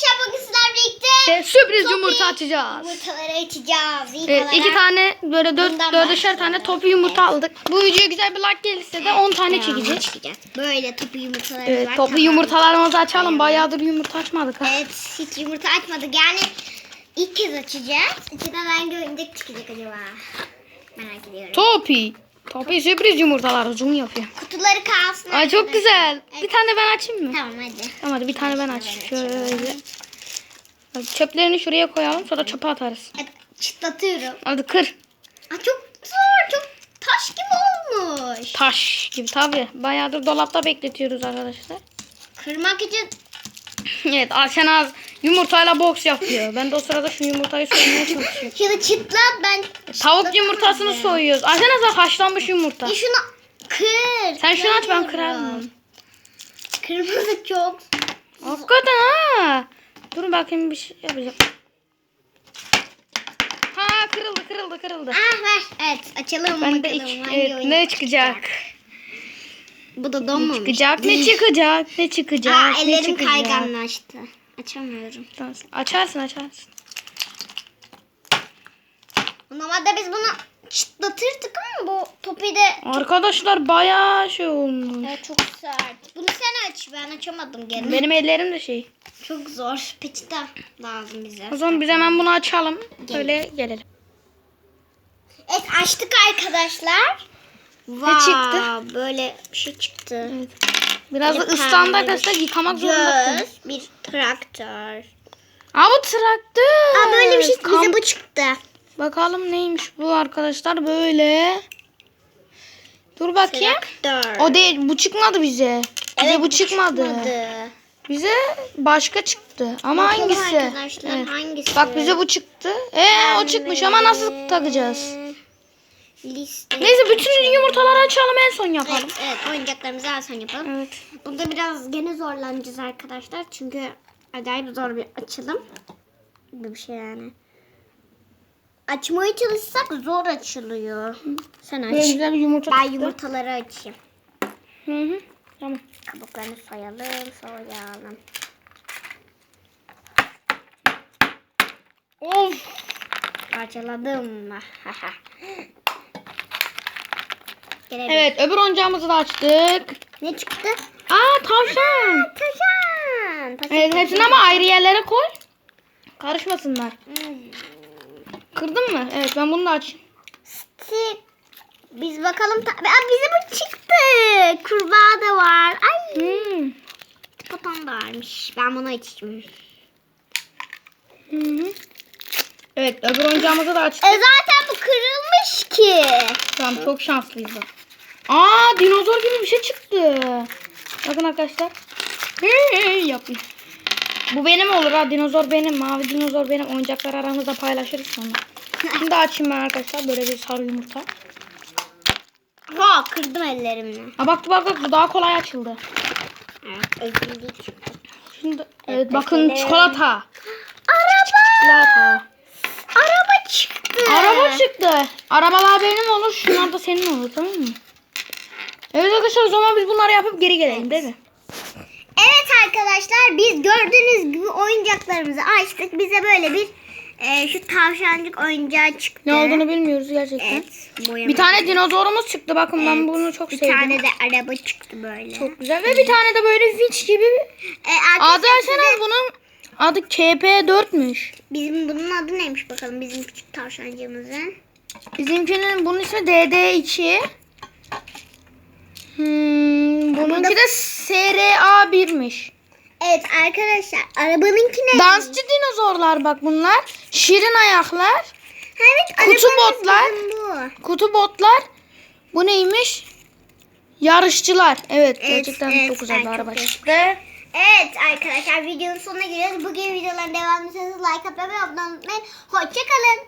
arkadaşlar bugün sizlerle birlikte Ve sürpriz Topi yumurta açacağız. Yumurtaları açacağız. İlk Evet, olarak iki tane böyle dört, bundan dördüşer tane başlayalım. topu yumurta aldık. Bu videoya güzel bir like gelirse de 10 tane çekeceğiz. çekeceğiz. Böyle topu yumurtalarımız Evet, var. topu Tamam. yumurtalarımızı açalım. Bayağıdır yumurta açmadık. Ha. Evet hiç yumurta açmadık. Yani ilk kez açacağız. İçinden hangi oyuncak çıkacak acaba? Merak ediyorum. Topi. Topi sürpriz yumurtalar zoom yapıyor. Kutuları kalsın. Ay çok güzel. Evet. Bir tane ben açayım mı? Tamam hadi. Tamam hadi bir tane ben açayım. Şöyle. Bak, Çöplerini şuraya koyalım sonra çöpe atarız. Evet, çıtlatıyorum. Hadi kır. Aa, çok zor. Çok taş gibi olmuş. Taş gibi tabi. Bayağıdır dolapta bekletiyoruz arkadaşlar. Kırmak için Evet Ayşen az yumurtayla boks yapıyor. Ben de o sırada şu yumurtayı soymaya çalışıyorum. şunu çıtlat ben Tavuk yumurtasını soyuyoruz. Ayşen az haşlanmış yumurta. E şunu kır. Sen şunu aç ben kırarım. Kırmızı çok. Hakikaten ha. Dur bakayım bir şey yapacağım. Ha kırıldı kırıldı kırıldı. Ah ver. Evet açalım Ben bakalım. iç, evet, ne çıkacak? Bu da Ne donmamış. çıkacak? Ne çıkacak? Ne çıkacak? Aa ne ellerim çıkacak? kayganlaştı. Açamıyorum. Tamam, Açarsın açarsın. Normalde biz bunu çıtlatırdık ama bu topu de Arkadaşlar bayağı şey olmuş. Evet, çok sert. Bunu sen aç. Ben açamadım gene. Benim ellerim de şey. Çok zor. Peçete lazım bize. O zaman biz hemen bunu açalım. Öyle gelelim. Evet açtık arkadaşlar. Ne çıktı? Böyle bir şey çıktı. Biraz da ıslandı arkadaşlar yıkamak zorunda kaldım. Göz, bir traktör. Aa bu traktör. Aa böyle bir şey Kamp- bize bu çıktı. Bakalım neymiş bu arkadaşlar böyle. Dur bakayım. Traktör. O değil bu çıkmadı bize. Bize bu çıkmadı. Bize başka çıktı. Ama Bakalım hangisi? arkadaşlar, hangisi? Bak bize bu çıktı. Ee o çıkmış ama nasıl takacağız? Liste. Neyse bütün yumurtaları açalım en son yapalım. Evet, evet oyuncaklarımızı en son yapalım. Evet. Bunda biraz gene zorlanacağız arkadaşlar. Çünkü acayip zor bir açılım. Gibi bir şey yani. Açmaya çalışsak zor açılıyor. Sen aç. güzel bir yumurta Ben yumurtaları açayım. Hı hı. Tamam. Kabuklarını soyalım, soyalım. Of. Parçaladım. Gene bir- Evet öbür oyuncağımızı da açtık. Ne çıktı? Aa tavşan. Taşan. Taşan. Evet hepsini ama ayrı yerlere koy. Karışmasınlar. Hmm. Kırdın mı? Evet ben bunu da açayım. Stick. Biz bakalım. Ta- Aa, bize bu çıktı. Kurbağa da var. Ay. Hmm. Paton da varmış. Ben bunu açayım. Hı hı. Evet öbür oyuncağımızı da açtık. E zaten bu kırılmış ki. Tamam çok şanslıyız bak. Aa dinozor gibi bir şey çıktı. Bakın arkadaşlar. Hey, yapıyor. Bu benim olur ha dinozor benim. Mavi dinozor benim. Oyuncaklar aramızda paylaşırız sonra. Şimdi açayım ben arkadaşlar böyle bir sarı yumurta. Ha kırdım ellerimle. Ha bak bak bak bu daha kolay açıldı. Evet. Şimdi evet bakın çikolata. Araba. Çikolata. Araba çıktı. Araba çıktı. Arabalar benim olur. Şunlar da senin olur tamam mı? Evet arkadaşlar o zaman biz bunları yapıp geri gelelim değil mi? Evet arkadaşlar biz gördüğünüz gibi oyuncaklarımızı açtık. Bize böyle bir e, şu tavşancık oyuncağı çıktı. Ne olduğunu bilmiyoruz gerçekten. Evet. boyama. Bir tane dinozorumuz çıktı. Bakın ben bunu çok bir sevdim. tane de araba çıktı böyle. Çok güzel. Ve bir tane de böyle vinç gibi. E, Adı arkadaşlar Ayşen size- bunun adı KP4'müş. bizim bunun adı neymiş bakalım bizim küçük tavşancığımızın. Bizimkinin bunun ismi DD2. Bununki de SRA1'miş. Evet arkadaşlar arabanınki ne? Dansçı dinozorlar bak bunlar. Şirin ayaklar. Evet Kutu botlar. bu. Kutu botlar. Bu neymiş? Yarışçılar. Evet, Evet, gerçekten evet, çok güzel bir araba çıktı. Evet arkadaşlar videonun sonuna geliyoruz. Bugün videoların devamını istiyorsanız like atmayı ve abone olmayı unutmayın. Hoşçakalın.